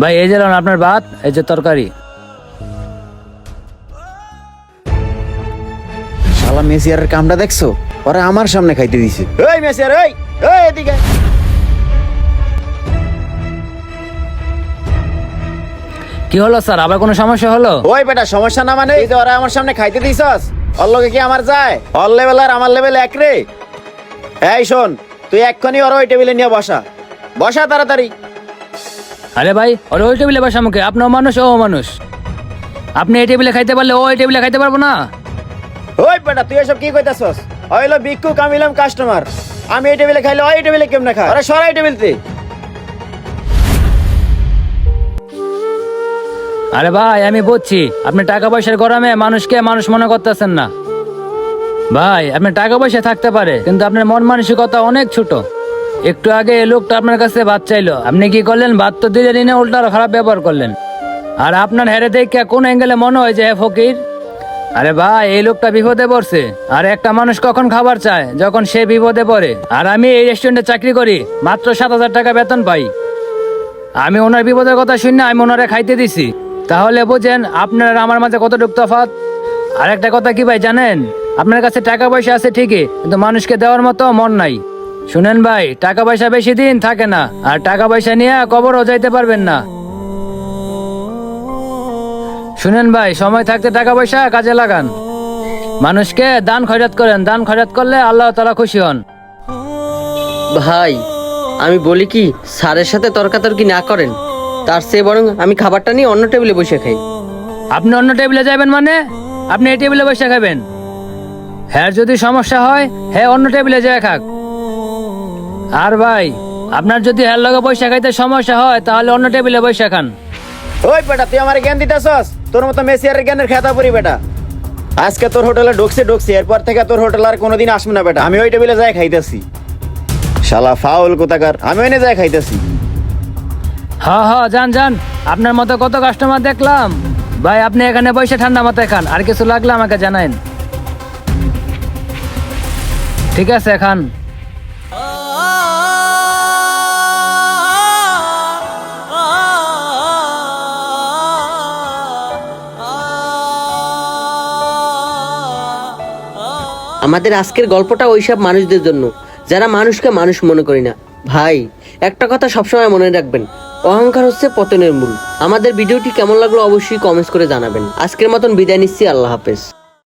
ভাই এই যে আপনার ভাত এই যে তরকারি। শালা মেসিয়ারের কামটা দেখছ? ওরা আমার সামনে খাইতে দিছে। ওই মেসিয়ার ওই ওই এদিকে। কি হলো স্যার? আবার কোনো সমস্যা হলো? ওই বেটা সমস্যা না মানে এই যে ওরা আমার সামনে খাইতে দিছস? ওর লগে কি আমার যায়? ওর লেভেল আর আমার লেভেল এক রে। এই শোন তুই এক্ষুনি ওর ওই টেবিলে নিয়ে বসা। বসা তাড়াতাড়ি। আরে ভাই ওর ওই টেবিলে বসা মুখে। আপনিও মানুষ ও মানুষ আপনি এই টেবিলে খাইতে পারলে ও ওই টেবিলে খাইতে পারব না। ওই বেটা তুই এসব কি কইতাছস? হইল ভিক্ষুক আমি হইলাম কাস্টমার আমি এই টেবিলে খাইলে ওই টেবিলে কেমনে খাই আরে সরাই টেবিলতে আরে ভাই আমি বুঝছি। আপনি টাকা পয়সার গরমে মানুষকে মানুষ মনে করতেছেন না। ভাই আপনি টাকা পয়সা থাকতে পারে কিন্তু আপনার মন মানসিকতা অনেক ছোট। একটু আগে এই লোকটা আপনার কাছে ভাত চাইলো। আপনি কি করলেন? ভাত তো দিলেন না উল্টা খারাপ ব্যবহার করলেন। আর আপনার হেরে দেখে কোন অ্যাঙ্গেলে মনে হয় যে হ্যাঁ ফকির? আরে ভাই, এই লোকটা বিপদে পড়ছে। আর একটা মানুষ কখন খাবার চায়? যখন সে বিপদে পড়ে। আর আমি এই রেস্টুরেন্টে চাকরি করি, মাত্র সাত হাজার টাকা বেতন পাই। আমি ওনার বিপদের কথা শুনে আমি ওনারে খাইতে দিছি। তাহলে বুঝেন, আপনার আমার মাঝে কতটুক তফাৎ? আর একটা কথা কি ভাই, জানেন? আপনার কাছে টাকা পয়সা আছে ঠিকই, কিন্তু মানুষকে দেওয়ার মতো মন নাই। শুনেন ভাই টাকা পয়সা বেশি দিন থাকে না আর টাকা পয়সা নিয়ে কবরও যাইতে পারবেন না। শুনেন ভাই সময় থাকতে টাকা পয়সা কাজে লাগান। মানুষকে দান খয়রাত করেন দান খয়রাত করলে আল্লাহ তালা খুশি হন। ভাই আমি বলি কি স্যারের সাথে তর্কাতর্কি না করেন। তার চেয়ে বরং আমি খাবারটা নিয়ে অন্য টেবিলে বসে খাই। আপনি অন্য টেবিলে যাবেন মানে? আপনি এই টেবিলে বসে খাবেন। হ্যাঁ যদি সমস্যা হয় হ্যাঁ অন্য টেবিলে যায় খাক। আর ভাই আপনার যদি হ্যার লগে পয়সা খাইতে সমস্যা হয় তাহলে অন্য টেবিলে বসে খান। ওই বেটা তুই আমার জ্ঞান দিতেছস? তোর মতো মেসিয়ারের জ্ঞানের খেতা পরি বেটা। আজকে তোর হোটেলে ঢুকছে ঢুকছে এরপর থেকে তোর হোটেল আর কোনোদিন আসবে না বেটা। আমি ওই টেবিলে যাই খাইতেছি। শালা ফাউল কোথাকার আমি ওই যাই খাইতেছি। হ্যাঁ হ্যাঁ যান যান। আপনার মতো কত কাস্টমার দেখলাম। ভাই আপনি এখানে বসে ঠান্ডা মাথায় খান। আর কিছু লাগলে আমাকে জানাইন। ঠিক আছে খান। আমাদের আজকের গল্পটা ওইসব মানুষদের জন্য, যারা মানুষকে মানুষ মনে করি না। ভাই, একটা কথা সবসময় মনে রাখবেন, অহংকার হচ্ছে পতনের মূল। আমাদের ভিডিওটি কেমন লাগল অবশ্যই কমেন্টস করে জানাবেন। আজকের মতন বিদায় নিচ্ছি, আল্লাহ হাফেজ।